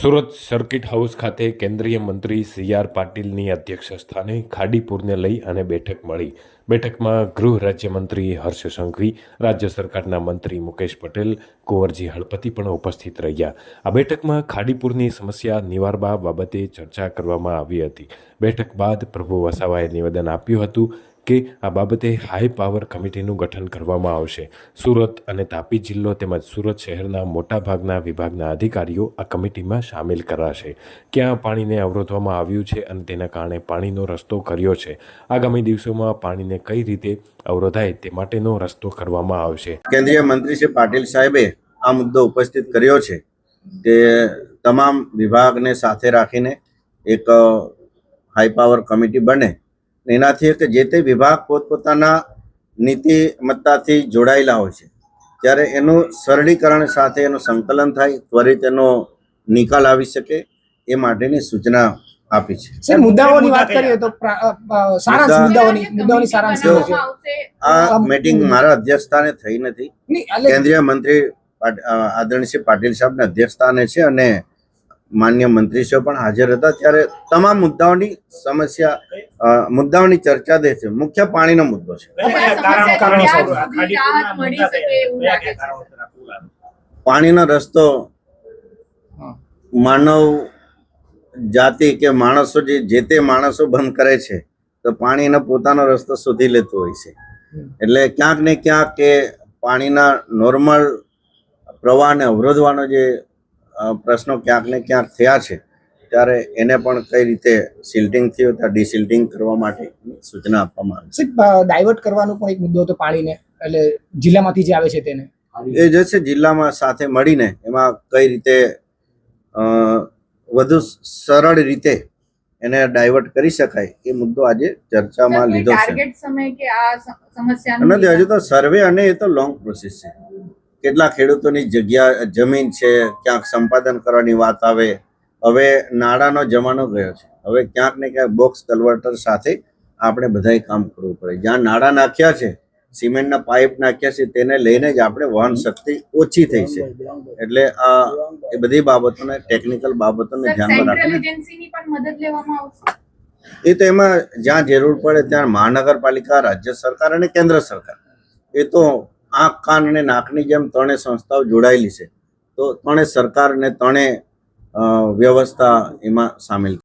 Surat circuit house ખાતે કેન્દ્રીય મંત્રી સી આર પાટીલની અધ્યક્ષ સ્થાને ખાડીપુરને લઈ અને બેઠક મળી. બેઠકમાં ગૃહ રાજ્યમંત્રી હર્ષ સંઘવી, રાજ્ય સરકારના મંત્રી મુકેશ પટેલ, કુંવરજી હળપતિ પણ ઉપસ્થિત રહ્યા. આ બેઠકમાં ખાડીપુરની સમસ્યા નિવારવા બાબતે ચર્ચા કરવામાં આવી હતી. બેઠક બાદ પ્રભુ વસાવાએ નિવેદન આપ્યું હતું કે આ બાબતે હાઈ પાવર કમિટીનું ગઠન કરવામાં આવશે. સુરત અને તાપી જિલ્લો તેમજ સુરત શહેરના મોટાભાગના વિભાગના અધિકારીઓ આ કમિટીમાં સામેલ કરાશે. ક્યાં પાણીને અવરોધવામાં આવ્યું છે અને તેના કારણે પાણીનો રસ્તો કર્યો છે? આગામી દિવસોમાં પાણીને કઈ રીતે અવરોધાય તે માટેનો રસ્તો કરવામાં આવશે. કેન્દ્રીય મંત્રી શ્રી પાટીલ સાહેબે આ મુદ્દો ઉપસ્થિત કર્યો છે કે તમામ વિભાગને સાથે રાખીને એક હાઈ પાવર કમિટી બને. એનાથી કે જે તે વિભાગ પોતપોતાના નીતિ મત્તાથી જોડાયેલા હોય છે. ત્યારે એનું સરળીકરણ સાથે એનું સંકલન થાય ત્વરિત એનો નિકાલ આવી શકે એ માટેની સૂચના આપી છે. સર મુદ્દાઓની વાત કરીએ તો પ્રા- અ, અ, સારાંશ મુદ્દાઓની મુદ્દાઓની સારાંશ જો- શું છે? આ મીટિંગ મારા અધ્યક્ષસ્થાને થઈ નથી. કેન્દ્રીય મંત્રી આદરણીય શ્રી પાટીલ સાહેબના અધ્યક્ષસ્થાને છે અને માન્ય મંત્રીશ્રીઓ પણ હાજર હતા. ત્યારે તમામ મુદ્દાઓની સમસ્યા મુદ્દાઓની ચર્ચા દે છે. મુખ્ય પાણીનો મુદ્દો છે. કારણો- કારણો શું? પાણીનો રસ્તો માનવ જાતિ કે માણસો જે જે તે માણસો બંધ કરે છે તો પાણીનો પોતાનો રસ્તો શોધી લેતો હોય છે. એટલે ક્યાંક ને ક્યાંક કે પાણીના નોર્મલ પ્રવાહને અવરોધવાનો જે પ્રશ્નો ક્યાંક ને ક્યાંક થયા છે. ત્યારે એને પણ કઈ રીતે સિલ્ટિંગ થયું ત્યાં ડિસિલ્ટિંગ કરવા માટે સૂચના આપવામાં આવી સાહેબ, ડાયવર્ટ કરવાનો પણ એક મુદ્દો હતો પાણીને એટલે જિલ્લામાંથી જે આવે છે તેને. એ જે છે જિલ્લામાં સાથે મળીને એમાં કઈ રીતે વધુ સરળ રીતે એને ડાયવર્ટ કરી શકાય એ મુદ્દો આજે ચર્ચામાં લીધો છે. ટાર્ગેટ સમય કે આ સમ- નથી હજુ તો સર્વે અને એ તો લોંગ પ્રોસેસ છે. કેટલા ખેડૂતોની જગ્યા જમીન છે ક્યાંક સંપાદન કરવાની વાત આવે હવે નાણાંનો જમાનો ગયો છે. હવે ક્યાંક ને ક્યાંક બોક્સ કન્વર્ટર સાથે આપણે બધાય કામ કરવું પડે. જ્યાં નાણાં નાખ્યા છે સિમેન્ટના પાઇપ નાખ્યા છે તેને લઈને જ આપણે વહન શક્તિ ઓછી થઈ છે. એટલે આ એ બધી બાબતોને ટેકનિકલ બાબતોને ધ્યાનમાં રાખીને એ તો એમાં જ્યાં જરૂર પડે ત્યાં મહાનગરપાલિકા રાજ્ય સરકાર અને કેન્દ્ર સરકાર. એ તો આંખ કાન અને નાકની જેમ ત્રણેય સંસ્થાઓ જોડાયેલી છે. તો ત્રણેય સરકાર અને ત્રણેય વ્યવસ્થા એમાં સામેલ